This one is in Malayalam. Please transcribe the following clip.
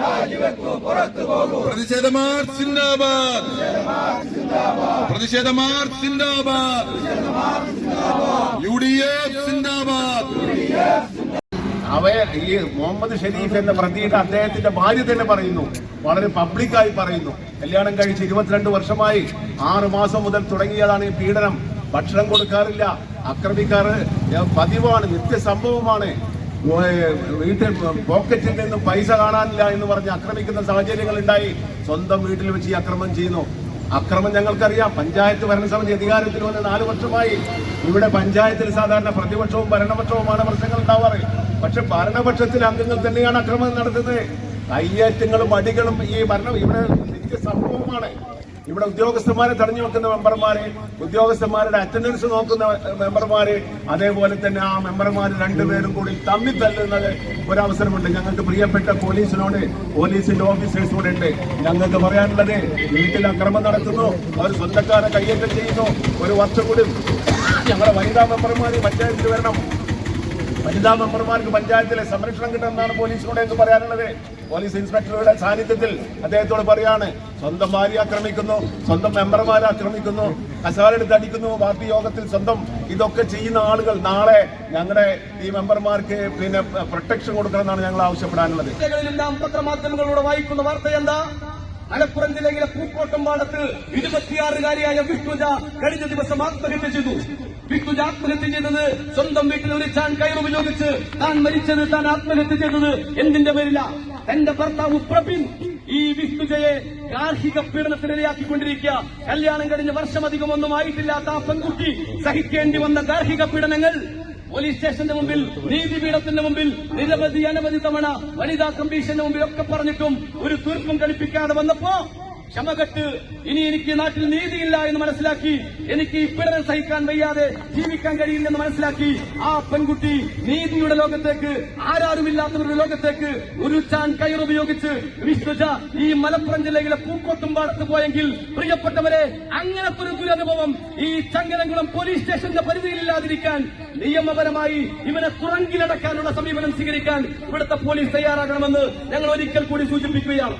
രാജിവെക്കൂ പുറത്തു പോകൂ. പ്രതിഷേധ മാർച്ച് സിന്ദാബാദ്. പ്രതിഷേധ മാർച്ച് സിന്ദാബാദ്. യു ഡി എഫ് സിന്ദാബാദ്. അവയെ ഈ മുഹമ്മദ് ഷെരീഫ് എന്ന പ്രതിയുടെ അദ്ദേഹത്തിന്റെ ഭാര്യ തന്നെ പറയുന്നു. വളരെ പബ്ലിക്കായി പറയുന്നു. കല്യാണം കഴിച്ച് ഇരുപത്തിരണ്ട് വർഷമായി ആറ് മാസം മുതൽ തുടങ്ങിയതാണ് ഈ പീഡനം. ഭക്ഷണം കൊടുക്കാറില്ല. ആക്രമിക്കാറ് പതിവാണ് നിത്യസംഭവമാണ്. വീട്ടിൽ പോക്കറ്റിൽ നിന്നും പൈസ കാണാനില്ല എന്ന് പറഞ്ഞ് ആക്രമിക്കുന്ന സാഹചര്യങ്ങൾ ഉണ്ടായി സ്വന്തം വീട്ടിൽ വെച്ച് ഈ അക്രമം ചെയ്യുന്നു. അക്രമം ഞങ്ങൾക്കറിയാം. പഞ്ചായത്ത് ഭരണസമിതി അധികാരത്തിൽ വന്ന് നാല് വർഷമായി. ഇവിടെ പഞ്ചായത്തിൽ സാധാരണ പ്രതിപക്ഷവും ഭരണപക്ഷവുമാണ് പ്രശ്നങ്ങൾ ഉണ്ടാവാറ്. പക്ഷെ ഭരണപക്ഷത്തിലെ അംഗങ്ങൾ തന്നെയാണ് അക്രമം നടത്തുന്നത്. കയ്യേറ്റങ്ങളും അടികളും ഈ ഭരണം ഇവിടെ നിത്യ സംഭവമാണ്. ഇവിടെ ഉദ്യോഗസ്ഥന്മാരെ തെരഞ്ഞു വെക്കുന്ന മെമ്പർമാര് ഉദ്യോഗസ്ഥന്മാരുടെ അറ്റൻഡൻസ് നോക്കുന്ന മെമ്പർമാര് അതേപോലെ തന്നെ ആ മെമ്പർമാർ രണ്ടുപേരും കൂടി തമ്മിൽ തല്ലുന്നത് ഒരവസരമുണ്ട്. ഞങ്ങൾക്ക് പ്രിയപ്പെട്ട പോലീസിനോട് പോലീസിന്റെ ഓഫീസേഴ്സിനോട് ഉണ്ട് ഞങ്ങൾക്ക് പറയാനുള്ളത് വീട്ടിൽ അക്രമം നടത്തുന്നു അവർ സ്വന്തക്കാരെ കയ്യേറ്റം ചെയ്യുന്നു. ഒരു വർഷം കൂടി ഞങ്ങളുടെ വനിതാ മെമ്പർമാര് പഞ്ചായത്തിൽ വരണം. വനിതാ മെമ്പർമാർക്ക് പഞ്ചായത്തിലെ സംരക്ഷണം കിട്ടുമെന്നാണ് പോലീസിനോട് എന്ന് പറയാനുള്ളത്. പോലീസ് ഇൻസ്പെക്ടറുടെ സാന്നിധ്യത്തിൽ അദ്ദേഹത്തോട് പറയാണ് സ്വന്തം ഭാര്യ ആക്രമിക്കുന്നു സ്വന്തം മെമ്പർമാരെ ആക്രമിക്കുന്നു കസാലെടുത്ത് അടിക്കുന്നു പാർട്ടി യോഗത്തിൽ സ്വന്തം ഇതൊക്കെ ചെയ്യുന്ന ആളുകൾ നാളെ ഞങ്ങളുടെ ഈ മെമ്പർമാർക്ക് പിന്നെ പ്രൊട്ടക്ഷൻ കൊടുക്കണമെന്നാണ് ഞങ്ങൾ ആവശ്യപ്പെടാനുള്ളത്. പത്രമാധ്യമങ്ങളിലൂടെ വായിക്കുന്ന വാർത്ത എന്താ? മലപ്പുറം ജില്ലയിലെ പൂക്കോട്ടം പാടത്ത് ഇരുപത്തിയാറുകാരിയായ വിഷ്ണുജ കഴിഞ്ഞ ദിവസം ആത്മഹത്യ ചെയ്തു. വിഷ്ണുജ ആത്മഹത്യ ചെയ്തത് സ്വന്തം വീട്ടിൽ ഒരു ചാൻ കയറുപയോഗിച്ച് താൻ മരിച്ചത് താൻ ആത്മഹത്യ ചെയ്തത് എന്തിന്റെ പേരില? തന്റെ ഭർത്താവ് പ്രബിൻ ഈ വിഷ്ണുജയെ ഗാർഹിക പീഡനത്തിനിരയാക്കിക്കൊണ്ടിരിക്കുക കല്യാണം കഴിഞ്ഞ വർഷമധികം ഒന്നും ആയിട്ടില്ലാത്ത ആ പെൺകുട്ടി സഹിക്കേണ്ടി വന്ന ഗാർഹിക പീഡനങ്ങൾ പോലീസ് സ്റ്റേഷന്റെ മുമ്പിൽ നീതിപീഠത്തിന്റെ മുമ്പിൽ നിരവധി അനവധി തവണ വനിതാ കമ്മീഷന്റെ മുമ്പിൽ ഒക്കെ പറഞ്ഞിട്ടും ഒരു തീർപ്പും കളിപ്പിക്കാതെ വന്നപ്പോ ക്ഷമകെട്ട് ഇനി എനിക്ക് നാട്ടിൽ നീതിയില്ല എന്ന് മനസ്സിലാക്കി എനിക്ക് പീഡനം സഹിക്കാൻ വയ്യാതെ ജീവിക്കാൻ കഴിയില്ലെന്ന് മനസ്സിലാക്കി ആ പെൺകുട്ടി നീതിയുടെ ലോകത്തേക്ക് ആരാരുമില്ലാത്തവരുടെ ലോകത്തേക്ക് ഒരു ചാൻ കയറുപയോഗിച്ച് വിഷ്ണുജ ഈ മലപ്പുറം ജില്ലയിലെ പൂക്കോട്ടും പാടത്ത് പോയെങ്കിൽ പ്രിയപ്പെട്ടവരെ അങ്ങനത്തെ ഒരു ദുരനുഭവം ഈ ചങ്ങനംകുളം പോലീസ് സ്റ്റേഷന്റെ പരിധിയിലില്ലാതിരിക്കാൻ നിയമപരമായി ഇവനെ തുറങ്കിലടക്കാനുള്ള സമീപനം സ്വീകരിക്കാൻ ഇവിടുത്തെ പോലീസ് തയ്യാറാകണമെന്ന് ഞങ്ങൾ ഒരിക്കൽ കൂടി സൂചിപ്പിക്കുകയാണ്.